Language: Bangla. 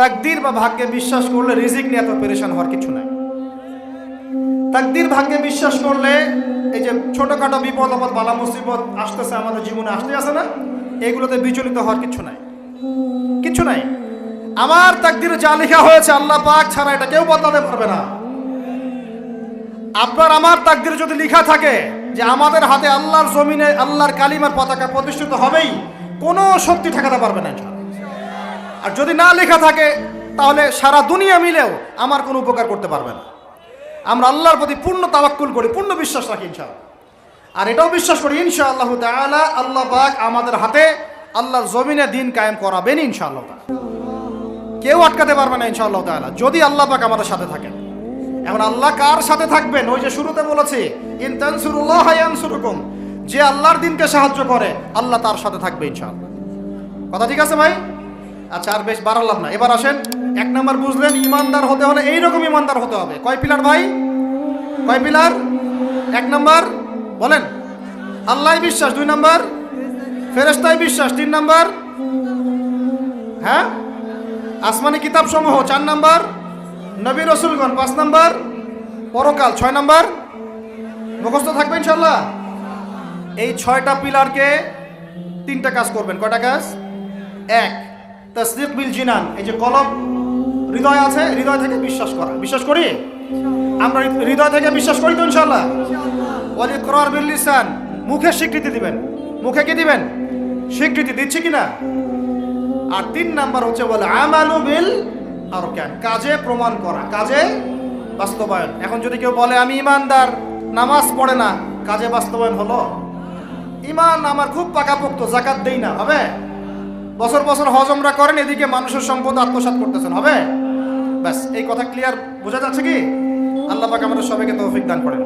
তাকদির বা ভাগ্যে বিশ্বাস করলে রিজিক নিয়ে এত পেরেশান হওয়ার কিছু নাই। তাকদির, ভাগ্যে বিশ্বাস করলে এই যে ছোটখাটো বিপদ, আপদ, বালা মুসিবত আসতেছে, আমাদের জীবনে আসতে আসে না, এগুলোতে বিচলিত হওয়ার কিছু নাই। কিছু নাই। আমার তাকদিরে যা লেখা হয়েছে আল্লাহ পাক ছাড়া এটা কেউ বদলাতে পারবে না। আপনার আমার তাকদিরে যদি লেখা থাকে যে আমাদের হাতে আল্লাহর জমিনে, আল্লাহর কালিমার পতাকা প্রতিষ্ঠিত হবেই, কোনো শক্তি ঠেকাতে পারবে না। আর যদি না লেখা থাকে, তাহলে সারা দুনিয়া মিলেও আমার কোনো উপকার করতে পারবে না। আমরা আল্লাহর প্রতি পূর্ণ তাওয়াক্কুল করি, পূর্ণ বিশ্বাস রাখি ইনশাআল্লাহ। আর এটাও বিশ্বাস করি, ইনশাআল্লাহ তাআলা আল্লাহ পাক আমাদের হাতে আল্লাহর জমিনে দিন কায়েম করাবেন ইনশাআল্লাহ তাআলা। কেউ আটকাতে পারবে না ইনশাআল্লাহ তাআলা, যদি আল্লাহ পাক আমাদের সাথে থাকেন। এখন আল্লাহ কার সাথে থাকবেন? ওই যে শুরুতে বলেছি, ইন তানসুরুল্লাহ ইয়ানসুরুকুম যে আল্লাহর দিনকে সাহায্য করে, আল্লাহ তার সাথে থাকবে ইনশাআল্লাহ। কথা ঠিক আছে ভাই? আচ্ছা আর বেশ, বাড়ালাম না। এবার আসেন, এক নম্বর বুঝলেন, ইমানদার হতে হলে এইরকম ইমানদার হতে হবে। কয় পিলার ভাই? কয় পিলার? এক নম্বর, বলেন। আল্লাহ বিশ্বাস, দুই নম্বর। ফেরেস্তায় বিশ্বাস, তিন নম্বর। হ্যাঁ? আসমানি কিতাব সমূহ চার নম্বর। নবী রসুলগণ, পাঁচ নম্বর। পরকাল, ছয় নম্বর। মুখস্থ থাকবে ইনশাল্লাহ এই ছয়টা পিলারকে তিনটা কাজ করবেন। কয়টা কাজ? এক। তসদিক বিল জিনান, এই যে কলম হৃদয় আছে, হৃদয় থেকে বিশ্বাস করা। বিশ্বাস করি? আমরা হৃদয় থেকে বিশ্বাস করি তো ইনশাল্লাহ ওয়ালি করার বিল লিসান, মুখে স্বীকৃতি দিবেন। মুখে কি দিবেন? স্বীকৃতি দিচ্ছি কিনা? আর তিন নাম্বার হচ্ছে বলে আমালু বিল আর কেন কাজে প্রমাণ করা, কাজে বাস্তবায়ন। এখন যদি কেউ বলে, আমি ইমানদার, নামাজ পড়ে না কাজে বাস্তবায়ন হলো? ইমান আমার খুব পাকাপোক্ত, জাকাত দেই না, হবে? বছর বছর হজমরা করেন, এদিকে মানুষের সম্পদ আত্মসাত করতেছেন, হবে? ব্যাস, এই কথা ক্লিয়ার বোঝা যাচ্ছে কি? আল্লাহ পাক আমাদের সবাইকে তৌফিক দান করেন।